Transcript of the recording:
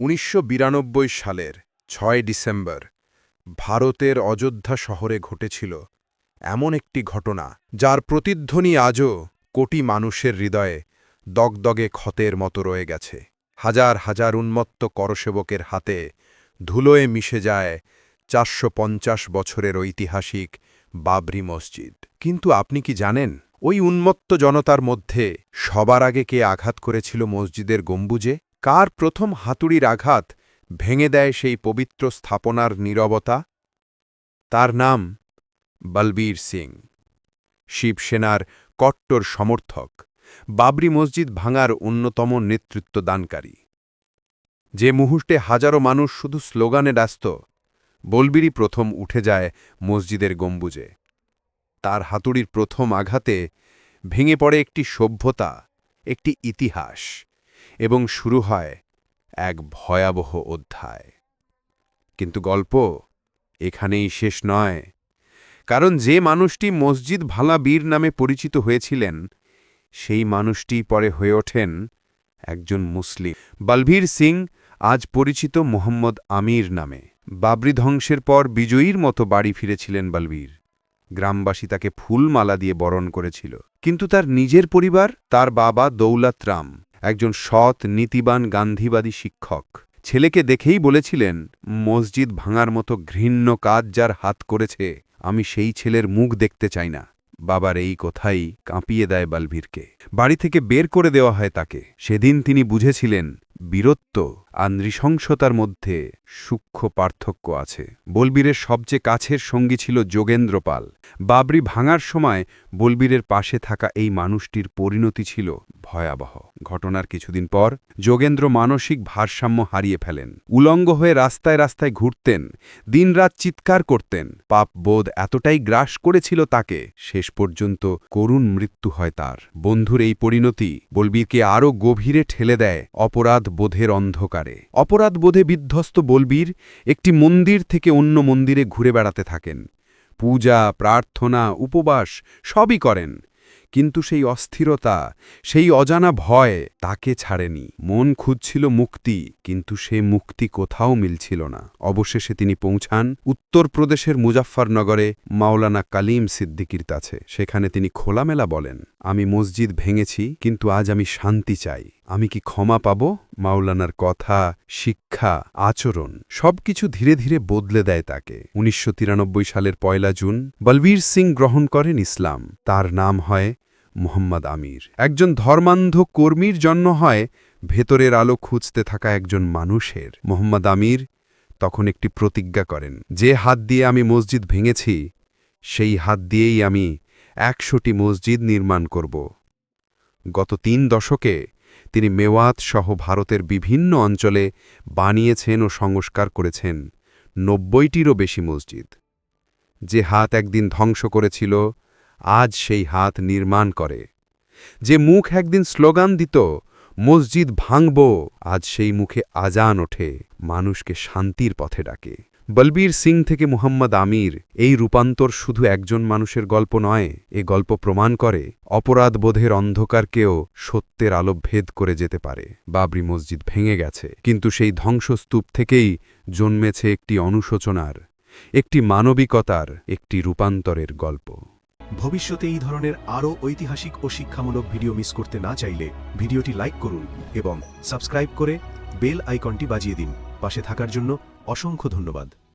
উনিশশো বিরানব্বই সালের ছয় ডিসেম্বর ভারতের অযোধ্যা শহরে ঘটেছিল এমন একটি ঘটনা যার প্রতিধ্বনি আজও কোটি মানুষের হৃদয়ে দগদগে ক্ষতের মতো রয়ে গেছে। হাজার হাজার উন্মত্ত করসেবকের হাতে ধুলোয় মিশে যায় চারশো পঞ্চাশ বছরের ঐতিহাসিক বাবরি মসজিদ। কিন্তু আপনি কি জানেন, ওই উন্মত্ত জনতার মধ্যে সবার আগে কে আঘাত করেছিল মসজিদের গম্বুজে? কার প্রথম হাতুড়ির আঘাত ভেঙে দেয় সেই পবিত্র স্থাপনার নীরবতা? তার নাম বলবীর সিং। শিবসেনার কট্টর সমর্থক, বাবরি মসজিদ ভাঙার অন্যতম নেতৃত্বদানকারী যে মুহূর্তে হাজারো মানুষ শুধু স্লোগানে ব্যস্ত, বলবিরই প্রথম উঠে যায় মসজিদের গম্বুজে। তার হাতুড়ির প্রথম আঘাতে ভেঙে পড়ে একটি সভ্যতা, একটি ইতিহাস। এবং শুরু হয় এক ভয়াবহ অধ্যায়। কিন্তু গল্প এখানেই শেষ নয়। কারণ যে মানুষটি মসজিদ ভালা বীর নামে পরিচিত হয়েছিলেন, সেই মানুষটি পরে হয়ে ওঠেন একজন মুসলিম। বলভীর সিং আজ পরিচিত মোহাম্মদ আমির নামে। বাবরি ধ্বংসের পর বিজয়ীর মতো বাড়ি ফিরেছিলেন বলবীর গ্রামবাসী তাকে ফুলমালা দিয়ে বরণ করেছিল। কিন্তু তার নিজের পরিবার, তার বাবা দৌলত রাম একজন সৎ, নীতিবান গান্ধীবাদী শিক্ষক। ছেলেকে দেখেই বলেছিলেন, মসজিদ ভাঙার মতো ঘৃণ্য কাজ যার হাত করেছে, আমি সেই ছেলের মুখ দেখতে চাই না। বাবার এই কথাই কাঁপিয়ে দেয় বালভীরকে। বাড়ি থেকে বের করে দেওয়া হয় তাকে। সেদিন তিনি বুঝেছিলেন, বীরত্ব আর নৃশংসতার মধ্যে সূক্ষ্ম পার্থক্য আছে। বলবীরের সবচেয়ে কাছের সঙ্গী ছিল যোগেন্দ্র পাল। বাবরি ভাঙার সময় বলবীরের পাশে থাকা এই মানুষটির পরিণতি ছিল ভয়াবহ। ঘটনার কিছুদিন পর যোগেন্দ্র মানসিক ভারসাম্য হারিয়ে ফেলেন। উলঙ্গ হয়ে রাস্তায় রাস্তায় ঘুরতেন, দিনরাত চিৎকার করতেন। পাপ বোধ এতটাই গ্রাস করেছিল তাকে, শেষ পর্যন্ত করুণ মৃত্যু হয় তার। বন্ধুর এই পরিণতি বলবীরকে আরও গভীরে ঠেলে দেয় অপরাধ বোধের অন্ধকারে। অপরাধ বোধে বিধ্বস্ত বলবীর একটি মন্দির থেকে অন্য মন্দিরে ঘুরে বেড়াতে থাকেন। পূজা, প্রার্থনা, উপবাস সবই করেন। কিন্তু সেই অস্থিরতা, সেই অজানা ভয় তাকে ছাড়েনি। মন খুঁজছিল মুক্তি, কিন্তু সে মুক্তি কোথাও মিলছিল না। অবশেষে তিনি পৌঁছান উত্তরপ্রদেশের মুজাফফরনগরে মাওলানা কালিম সিদ্দিকির কাছে। সেখানে তিনি খোলামেলা বলেন আমি মসজিদ ভেঙেছি, কিন্তু আজ আমি শান্তি চাই। আমি কি ক্ষমা পাব? মাওলানার কথা, শিক্ষা, আচরণ, সবকিছু ধীরে ধীরে বদলে দেয় তাকে। উনিশশো তিরানব্বই সালের পয়লা জুন, বলবীর সিং গ্রহণ করেন ইসলাম। তার নাম হয় মোহাম্মদ আমির। একজন ধর্মান্ধ কর্মীর জন্ম হয় ভেতরের আলো খুঁজতে থাকা একজন মানুষের। মোহাম্মদ আমির তখন একটি প্রতিজ্ঞা করেন, যে হাত দিয়ে আমি মসজিদ ভেঙেছি, সেই হাত দিয়েই আমি একশোটি মসজিদ নির্মাণ করব। গত তিন দশকে তিনি মেওয়াত সহ ভারতের বিভিন্ন অঞ্চলে বানিয়েছেন ও সংস্কার করেছেন নব্বইটিরও বেশি মসজিদ। যে হাত একদিন ধ্বংস করেছিল, আজ সেই হাত নির্মাণ করে। যে মুখ একদিন স্লোগান দিত, মসজিদ ভাঙব, আজ সেই মুখে আজান ওঠে, মানুষকে শান্তির পথে ডাকে। বলবীর সিং থেকে মুহাম্মদ আমির এই রূপান্তর শুধু একজন মানুষের গল্প নয়, এ গল্প প্রমাণ করে অপরাধবোধের অন্ধকারকেও সত্যের আলো ভেদ করে যেতে পারে। বাবরি মসজিদ ভেঙে গেছে, কিন্তু সেই ধ্বংসস্তূপ থেকেই জন্মেছে একটি অনুশোচনার, একটি মানবিকতার, একটি রূপান্তরের গল্প। ভবিষ্যতে এই ধরনের আরও ঐতিহাসিক ও শিক্ষামূলক ভিডিও মিস করতে না চাইলে ভিডিওটি লাইক করুন এবং সাবস্ক্রাইব করে বেল আইকনটি বাজিয়ে দিন। পাশে থাকার জন্য অসংখ্য ধন্যবাদ।